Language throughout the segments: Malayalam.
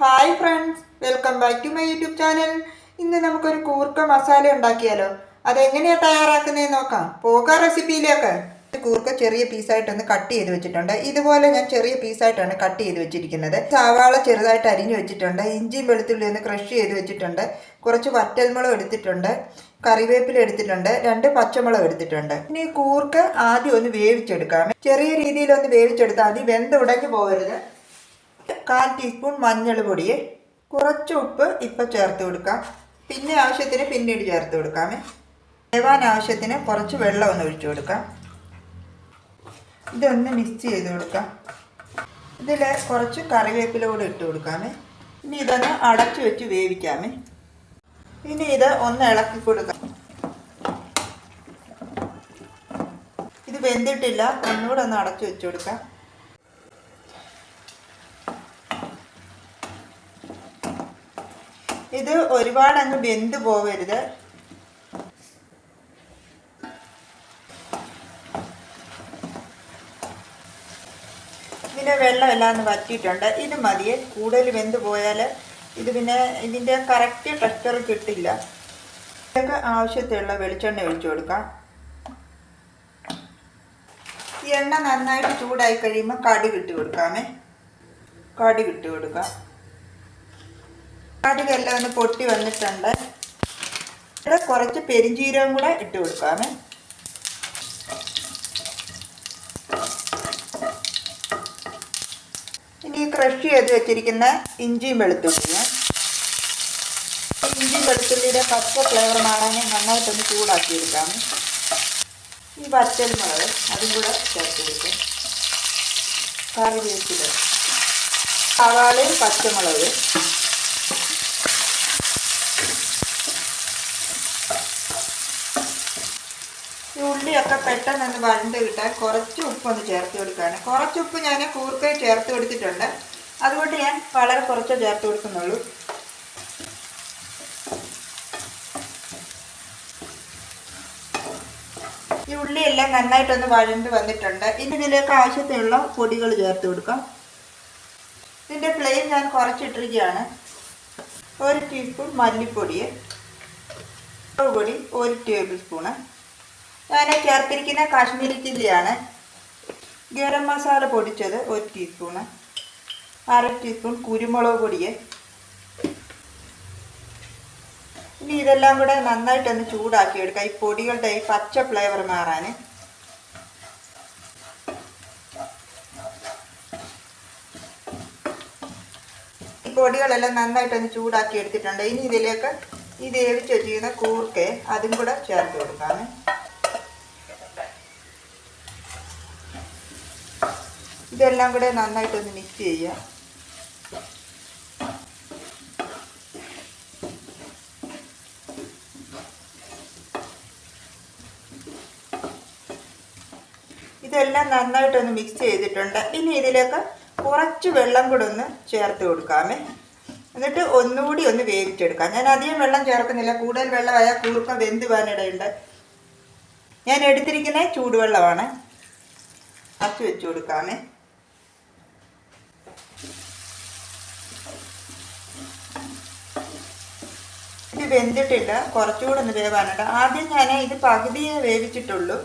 Hi friends welcome back to my YouTube channel ഇന്ന് നമുക്കൊരു കൂർക്ക മസാല ഉണ്ടാക്കിയാലോ? അതെങ്ങനെയാണ് തയ്യാറാക്കുന്നതെന്ന് നോക്കാം. പോകാം റെസിപ്പിയിലേക്ക്. കൂർക്ക ചെറിയ പീസായിട്ടൊന്ന് കട്ട് ചെയ്ത് വെച്ചിട്ടുണ്ട്. ഇതുപോലെ ഞാൻ ചെറിയ പീസായിട്ടാണ് കട്ട് ചെയ്ത് വെച്ചിരിക്കുന്നത്. സവാള ചെറുതായിട്ട് അരിഞ്ഞു വെച്ചിട്ടുണ്ട്. ഇഞ്ചിയും വെളുത്തുള്ളി ഒന്ന് ക്രഷ് ചെയ്ത് വെച്ചിട്ടുണ്ട്. കുറച്ച് വറ്റൽമുളക് എടുത്തിട്ടുണ്ട്. കറിവേപ്പില എടുത്തിട്ടുണ്ട്. രണ്ട് പച്ചമുളക് എടുത്തിട്ടുണ്ട്. ഇനി കൂർക്ക് ആദ്യം ഒന്ന് വേവിച്ചെടുക്കാം. ചെറിയ രീതിയിൽ ഒന്ന് വേവിച്ചെടുത്താൽ മതി. വെന്ത് ഉടഞ്ഞു പോകരുത്. കാൽ ടീസ്പൂൺ മഞ്ഞൾ പൊടി കുറച്ച് ഉപ്പ് ഇപ്പം ചേർത്ത് കൊടുക്കാം. പിന്നെ ആവശ്യത്തിന് പിന്നീട് ചേർത്ത് കൊടുക്കാമേ. വേവാൻ ആവശ്യത്തിന് കുറച്ച് വെള്ളം ഒന്ന് ഒഴിച്ചു കൊടുക്കാം. ഇതൊന്ന് മിക്സ് ചെയ്ത് കൊടുക്കാം. ഇതിൽ കുറച്ച് കറിവേപ്പില കൂടെ ഇട്ട് കൊടുക്കാമേ. ഇനി ഇതൊന്ന് അടച്ചു വെച്ച് വേവിക്കാമേ. ഇനി ഇത് ഒന്ന് ഇളക്കി കൊടുക്കാം. ഇത് വെന്തിട്ടില്ല. ഒന്നുകൂടെ ഒന്ന് അടച്ചു വെച്ച് കൊടുക്കാം. ഇത് ഒരുപാട് അങ്ങ് വെന്ത് പോകരുത് ഇതിന്റെ വെള്ളമെല്ലാം ഒന്ന് വറ്റിയിട്ടുണ്ട്. ഇത് മതിയെ കൂടുതൽ വെന്ത് പോയാൽ ഇത് പിന്നെ ഇതിന്റെ കറക്റ്റ് ടെക്സ്ചർ കിട്ടില്ല. ഇതൊക്കെ ആവശ്യത്തിലുള്ള വെളിച്ചെണ്ണ ഒഴിച്ചു കൊടുക്കാം. എണ്ണ നന്നായിട്ട് ചൂടായി കഴിയുമ്പോൾ കടുക് ഇട്ട് കൊടുക്കാമേ. കടുക് ഇട്ട് കൊടുക്കാം. കടുകെല്ലാം ഒന്ന് പൊട്ടി വന്നിട്ടുണ്ട്. ഇവിടെ കുറച്ച് പെരിഞ്ചീരകം കൂടെ ഇട്ട് കൊടുക്കാമേ. ഇനി ക്രഷ് ചെയ്ത് വെച്ചിരിക്കുന്ന ഇഞ്ചിയും വെളുത്തുള്ളിയും. ഇഞ്ചി വെളുത്തുള്ളിയുടെ പച്ച ഫ്ലേവർ മാറാൻ നന്നായിട്ടൊന്ന് ചൂടാക്കി എടുക്കാം ഈ വറ്റൽമുളക് അതും കൂടെ ചേർത്ത് കൊടുക്കും. കറിവേപ്പില സവാളയും പച്ചമുളക്. ഉള്ളിയൊക്കെ പെട്ടെന്നൊന്ന് വഴണ്ട് കിട്ടാൻ കുറച്ച് ഉപ്പൊന്ന് ചേർത്ത് കൊടുക്കുകയാണ് കുറച്ച് ഉപ്പ് ഞാൻ കൂർക്കയിൽ ചേർത്ത് കൊടുത്തിട്ടുണ്ട്. അതുകൊണ്ട് ഞാൻ വളരെ കുറച്ച് ചേർത്ത് കൊടുക്കുന്നുള്ളൂ. ഈ ഉള്ളിയെല്ലാം നന്നായിട്ടൊന്ന് വഴണ്ട് വന്നിട്ടുണ്ട്. ഇനി ഇതിലേക്ക് ആവശ്യത്തിനുള്ള പൊടികൾ ചേർത്ത് കൊടുക്കാം. ഇതിന്റെ ഫ്ലെയിം ഞാൻ കുറച്ചിട്ടിരിക്കുകയാണ്. ഒരു ടീസ്പൂൺ മല്ലിപ്പൊടി പൊടി ഒരു ടേബിൾ സ്പൂണ്. ഞാൻ ചേർത്തിരിക്കുന്ന കാശ്മീരി ചില്ലിയാണ്. ഗരം മസാല പൊടിച്ചത് ഒരു ടീസ്പൂണ് അര ടീസ്പൂൺ കുരുമുളക് പൊടി ഇനി ഇതെല്ലാം കൂടെ നന്നായിട്ടൊന്ന് ചൂടാക്കി എടുക്കാം ഈ പൊടികളുടെ ഈ പച്ച ഫ്ലേവർ മാറാൻ. ഈ പൊടികളെല്ലാം നന്നായിട്ടൊന്ന് ചൂടാക്കി എടുത്തിട്ടുണ്ട് ഇനി ഇതിലേക്ക് ഈ വേവിച്ച് വെച്ചിരിക്കുന്ന കൂർക്കെ അതും കൂടെ ചേർത്ത് കൊടുക്കാമേ ഇതെല്ലാം കൂടെ നന്നായിട്ടൊന്ന് മിക്സ് ചെയ്യുക. ഇതെല്ലാം നന്നായിട്ടൊന്ന് മിക്സ് ചെയ്തിട്ടുണ്ട്. ഇനി ഇതിലേക്ക് കുറച്ച് വെള്ളം കൂടെ ഒന്ന് ചേർത്ത് കൊടുക്കാമേ. എന്നിട്ട് ഒന്നുകൂടി ഒന്ന് വേവിച്ചെടുക്കാം. ഞാൻ അധികം വെള്ളം ചേർക്കുന്നില്ല. കൂടുതൽ വെള്ളമായാൽ കൂർക്കം വെന്ത് പോകാനിടയുണ്ട് ഞാൻ എടുത്തിരിക്കുന്ന ചൂടുവെള്ളമാണ്. അച്ചു വെച്ച് കൊടുക്കാമേ. ഇത് വെന്തിട്ടില്ല. കുറച്ചുകൂടെ ഒന്ന് വേവാനുണ്ട് ആദ്യം ഞാൻ ഇത് പകുതിയെ വേവിച്ചിട്ടുള്ളൂ.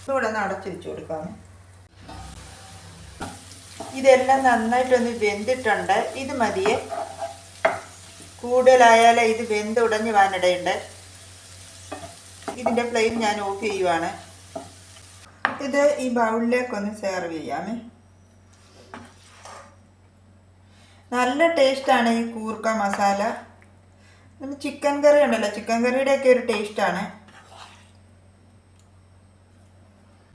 ഇതുകൂടെ ഒന്ന് അടച്ചു വെച്ച് കൊടുക്കാം ഇതെല്ലാം നന്നായിട്ടൊന്ന് വെന്തിട്ടുണ്ട്. ഇത് മതിയെ. കൂടുതലായാലേ ഇത് വെന്ത് ഉടഞ്ഞു വാനിടയുണ്ട്. ഇതിന്റെ ഫ്ലെയിം ഞാൻ ഓഫ് ചെയ്യുവാണ്. ഇത് ഈ ബൗളിലേക്കൊന്ന് സെർവ് ചെയ്യാമേ. നല്ല ടേസ്റ്റാണ് ഈ കൂർക്ക മസാല. നമ്മൾ ചിക്കൻ കറി ഉണ്ടല്ലോ. ചിക്കൻ കറിയുടെയൊക്കെ ഒരു ടേസ്റ്റാണ്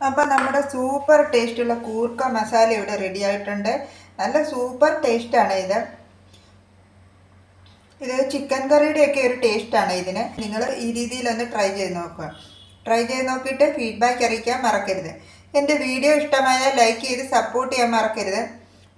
അപ്പം നമ്മുടെ സൂപ്പർ ടേസ്റ്റുള്ള കൂർക്ക മസാല ഇവിടെ റെഡി ആയിട്ടുണ്ട്. നല്ല സൂപ്പർ ടേസ്റ്റാണ് ഇത്. ഇത് ചിക്കൻ കറിയുടെയൊക്കെ ഒരു ടേസ്റ്റാണ് ഇതിന്. നിങ്ങൾ ഈ രീതിയിലൊന്ന് ട്രൈ ചെയ്ത് നോക്കുക. ട്രൈ ചെയ്ത് നോക്കിയിട്ട് ഫീഡ്ബാക്ക് അറിയിക്കാൻ മറക്കരുത്. എന്റെ വീഡിയോ ഇഷ്ടമായാൽ ലൈക്ക് ചെയ്ത് സപ്പോർട്ട് ചെയ്യാൻ മറക്കരുത്.